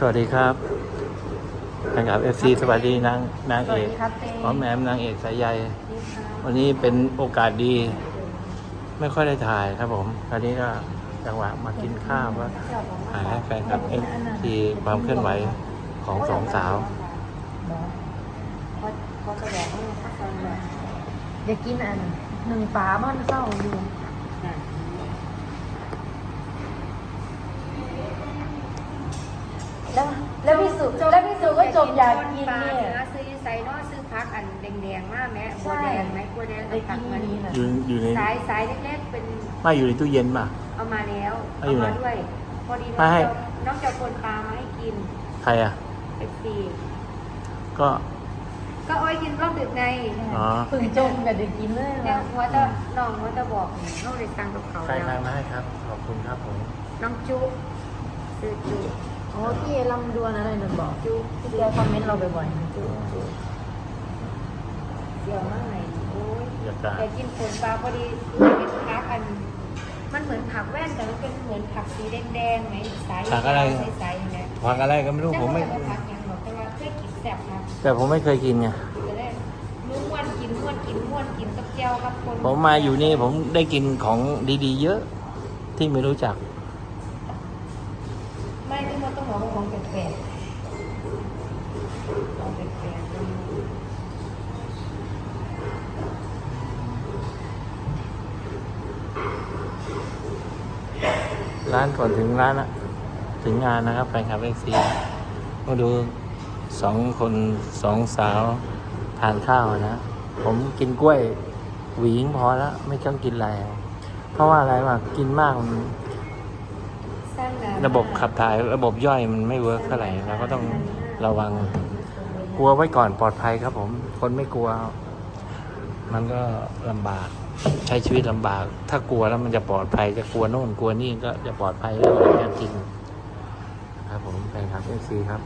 สวัสดีครับแฟนคลับเอฟซีสวัสดีนางนางสเอวัสกดีครับเต้หอมแหมมนางเอกสายใยดีค่ะวันนี้เป็นโอกาสดี ไม่ค่อยได้ถ่ายครับผมคราวนี้ก็จังหวะมากินข้าวว่าถ่ายให้แฟนคลับเอฟซีความเคลื่อนไหวของสองสาวเขาเขาจะบอกว่าเขาจะแบบอยากกินอันหนึ่งฝาบ้านเศร้าอยู่ แล้วแล้วพี่สุแล้วพี่สุก็จบอยากกินปลาเนี่ยเนื้อซื้อไซนอซื้อพักอันแดงๆมากแม่บัวแดงไหมบัวแดงได้ผักกนมันนี้นะอยู่อยู่ในสายสายเล็กๆเป็นไม่อยู่ในตู้เย็นป่ะ เอามาแล้วเอาเอาอยู่ไหนมาด้วย พอดีน้องให้ จะน้องจะคนปลามาให้กินใครอะเอฟซีก็ ก็เอาไว้กินรอบดึกไงอ๋อ ฝึกจมกับเด็กกินเลยเนี่นะยว่าจะน้องว่าจะบอกนี่น้องเลยสั่งกับเขาใครแล้วมามาให้ครับ ขอบคุณครับผมน้องจุซื้อจุ อ้พี่ลำดวนอะไรหนึ่งบอกจุพี่แกคอมเมนต์เราบ่อยๆจุจุเสี่ยวมากเลยโอ้ยอยากจะแต่กินผลปลาพอดีเป็นพักอัน มันเหมือนผักแว่นแต่มันเป็นเหมือนผักสีแดงๆไหมสายผักอะไรใสๆเนี่ยผักอะไรก็ไม่รู้ผมไม่จะว่าผักยังบอกแต่ว่าเคยกินแซ่บครับแต่ผมไม่เคยกินไงจะได้นุ่ม้วนกินม้วนกินม้วนกินกับเจียวกับคนผมมาอยู่นี่ผมได้กินของดีๆ เยอะที่ไม่รู้จัก ไม่ที่มันต้องบอกว่าของแปลกๆของแปลกๆ ร้านก่อนถึงร้านอะถึงงานนะครับแฟนคลับเอ็กซีมาดูสองคนสองสาวทานข้าวนะ ผมกินกล้วยหวีงพอแล้วไม่ต้องกินอะไร เพราะว่าอะไรวะกินมากมันสร้างงานระบบขับถ่ายระบบย่อยมันไม่เวิร์กเท่าไหร่เราก็ต้องระวังกลัวไว้ก่อนปลอดภัยครับผม คนไม่กลัว มันก็ลำบาก ใช้ชีวิตลำบาก ถ้ากลัวแล้วมันจะปลอดภัย จะกลัวโน่นกลัวนี่ก็จะปลอดภัยเรื่องของการกินครับผมแฟนคลับเอซีครับ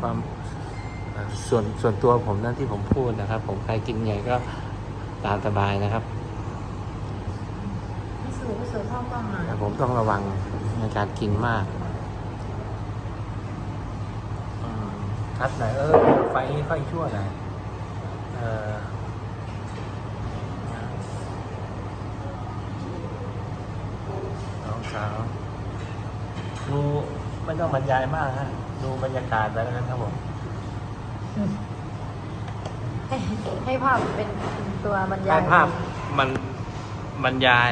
ความเอ่อส่วนส่วนตัวผมนั่นที่ผมพูดนะครับ ผมใครกินใหญ่ก็ตามสบายนะครับพี่สุพี่สุชอบกล้องหน่อยแต่ผมต้องระวังในการกินมากอืมทัดหน่อยเออไฟค่อยชั่วหน่อยเออ สาวดูไม่ต้องบรรยายมากฮะ ดูบรรยากาศไปแล้วกันครับผมให้ให้ภาพเป็นตัวบรรยาได้ยภาพมันบรรยาย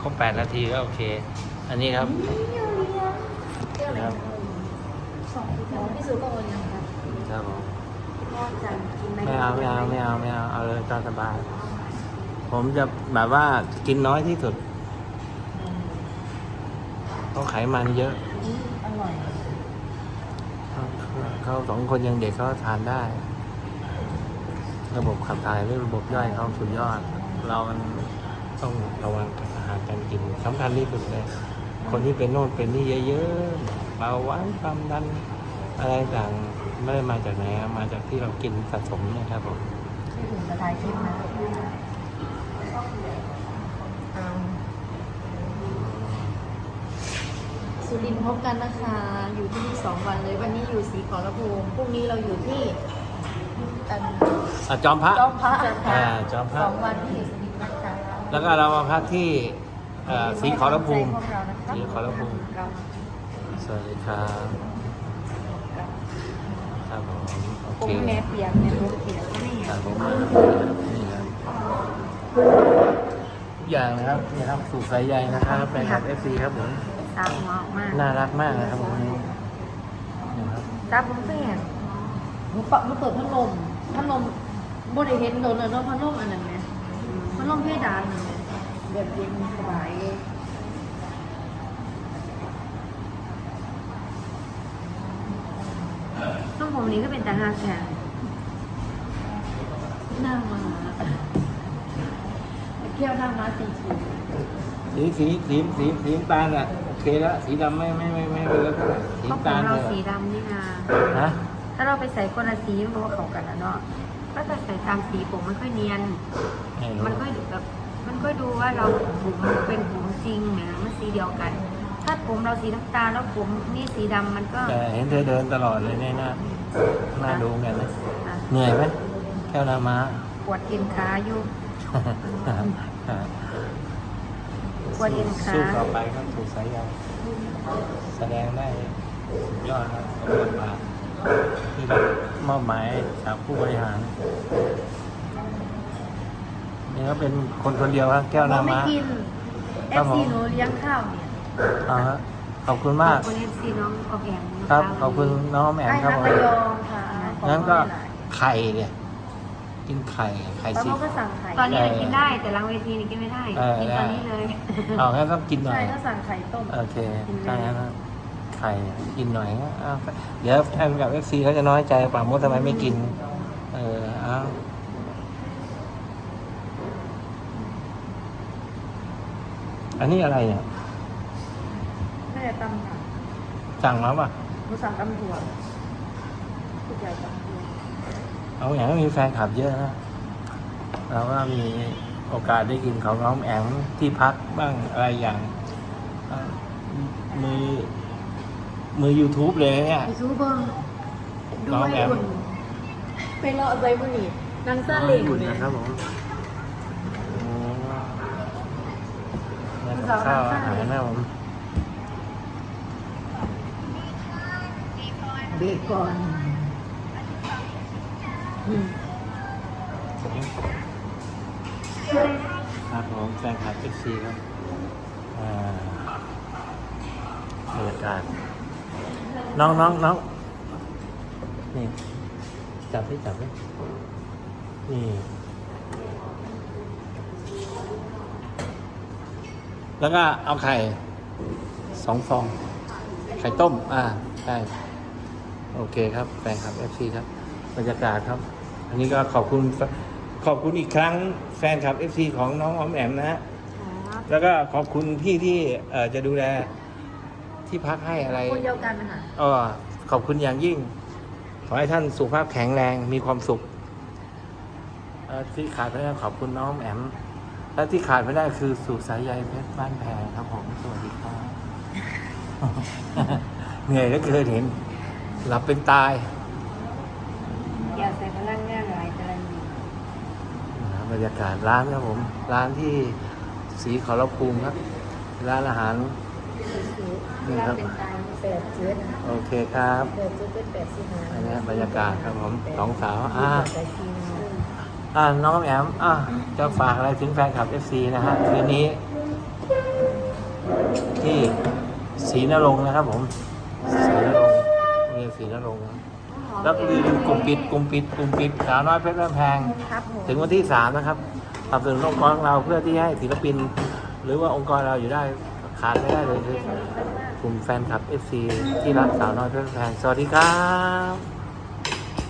ครบแปดนาทีก็โอเค อันนี้ครับครับพี่สุก็โอนยังครับครับผมพ่อจันกินไหมไม่เอาไม่เอาไม่เอาไม่เอาเอาเลยตามสบาย ผมจะแบบว่ากินน้อยที่สุด เพราะไขมันเยอะอร่อยเขาเขาสองคนยังเด็กเขาทานได้ ระบบขับถ่ายหรือระบบย่อยเขาสุดยอด เรามันต้องระวังกับอาหารการกินสำคัญที่สุดเลย คนที่เป็นโน่นเป็นนี่เยอะๆเบาหวานความดันอะไรต่างไม่ได้มาจากไหนอะมาจากที่เรากินสะสมเนี่ยครับผมที่ถึงจะถ่ายคลิปนะเอา สุรินทร์พบกันนะคะ อยู่ที่นี่สองวันเลยวันนี้อยู่สีขอรภูมิพรุ่งนี้เราอยู่ที่ตันอะจอมพระ จอมพระอ่าจอมพระ สองวันที่อยู่สุรินทร์นะคะแล้วก็เรามาพักที่เอ่อศรีขอรภูมิพวกเรานะคะศรีขอรภูมิเราสวัสดีครับครับผมโอปุ้เคงแม่เปียกแม่ปุ้งเปียกก็ไม่คเห็รับนผมนี่ครับทุกอย่างนะครับนี่ครับสูตรสายใยนะครับแฟนคลับเอฟซีครับผม ตาหัวออกมากน่ารักมากนะครับผมนี่ครับตาผมเปียกหนูปะหนูเปิดพัดลมพัดลมบริเห็นโดนเลยเนาะพัดลมอันนั้นไหมพัดลมเพดานนั่นไหมแบบเย็นสบายต้องผมนี้ก็เป็นตาหักแท้หน้ามาเที่ยวหน้ามาสีชีสีสีสีสีสีน้ำตาลอะโอ เคแล้วสีดำไม่ไม่ไม่ไม่ไม่เลิกสีเพราะผน้ำตามลเราเลยสีดำนี่นาฮะถ้าเราไปใส่คนละสีมันก็เข้ากันแล้วเนาะก็จะใส่ตามสีผมมันค่อยเนียน ไม่รู้มันก็แบบมันก็ดูว่าเราผมเป็นผมจริงนะมันสีเดียวกัน ถ้าผมเราสีน้ำตาลแล้วผมนี่สีดำมันก็แต่เห็นเธอเดินตลอดเลยเนี่ยน่าน่าดูเหมือนกันนะอะเหนื่อยไหมแก้วนาม้าปวดเอ็นขาอยู่ป วดเอ็นขาสู้ต่อไปครับถูกสายใยแสดงได้สุดยอดครับกับบทบาทที่รับมอบหมายจากผู้บริหารนี่ก็เป็นคนคนเดียวครับแก้วนาไม่ม้ากินเอครับฟผมซีหนูเลี้ยงข้าวเนี่ยเอาฮะขอบคุณมากคนเอฟซีน้องออกแองนะะครับ ขอบคุณน้องแหม่มไอ้ครับนักผมระยองค่ะขอบคุณงั้นก็หลายไข่เนี่ย กินไข่ไข่ๆแล้วสีเขาก็สั่งไข่ตอนนี้เรากินได้แต่หลังเวทีนี่กินไม่ได้เออ กินตอนนี้เลย เอางั้นต้องกินหน่อใช่ย ก็สั่งไข่ต้ม โอเคถ้างั้นนะไข่กินหน่อยก็เอาเดี๋ยวแฟนกับเอฟซีเขาจะน้อยใจป่ามดทำไมไม่กิน เออเอาอันนี้อะไรเนี่ยไม่ได้ตำค่ะสั่งมาป่ะหนูสั่งตำถั่วผู้ใหญ่ตำถั่ว เอาอย่างก็มีแฟนคลับเยอะนะเราก็มีโอกาสได้กินของน้องแอมที่พักบ้างอะไรอย่างเอ่อมือมือ YouTube เลยเนี่ยไปซูเบิ้งดูน้องให้แอมอุ่นไปรอใจบุหรี่นางซาน้องเล็งอุ่นเนี่ยนะครับผมอืมแล้วกับข้าวอาหารนะครับผมเบรกก่อนอืม ครับผมแฟนคลับเอฟซีครับบรรยากาศน้องน้องน้องนี่จับให้จับให้นี่แล้วก็เอาไข่สองฟอง ไข่ต้ม อ่า ใช่ โอเคครับ แฟนคลับเอฟซีครับ บรรยากาศครับ อันนี้ก็ขอบคุณขอบคุณอีกครั้งแฟนคลับเอฟซีของน้องออมแอมนะฮะครับแล้วก็ขอบคุณพี่ที่เอ่อจะดูแลที่พักให้อะไรคนเดียวกันนะคะอ๋อขอบคุณอย่างยิ่ง ขอให้ท่านสุขภาพแข็งแรงมีความสุขเอ่อที่ขาดไม่ได้ขอบคุณน้องแอม และที่ขาดไม่ได้คือสุสายใยเพชรบ้านแพงครับผมสวัสดีครับ เหนื่อยก็เกินเห็นหลับเป็นตาย อย่าใส่พลังงานหลายแต่ละนี้ บรรยากาศร้านครับผม ร้านที่สีขอรภูมิครับ ร้านอาหารนี่ครับเป็นตายแปดเจ็ดโอเคครับแปดเจ็ดเป็นแปดสิบห้าอันนี้บรรยากาศครับผมสองสาวอ่าแปดสิบห้าอ่าน้องแอมอ่าจะฝากอะไรถึงแฟนคลับ FC นะฮะคืนนี้ ที่ศรีนรงค์นะครับผมศรีนรงค์โรงเรียนศรีนรงค์นะ แล้วก็ลืมกลุ่มปิดกลุ่มปิดกลุ่มปิดสาวน้อยเพชรบ้านแพง ครับผมถึงวันที่สามนะครับสนับสนุนองค์กรของเราเพื่อที่ให้ศิลปิน หรือว่าองค์กรเราอยู่ได้ขาดไม่ได้เลยคือกลุ่มแฟนคลับ FC ที่รักสาวน้อยเพชรบ้านแพง สวัสดีครับ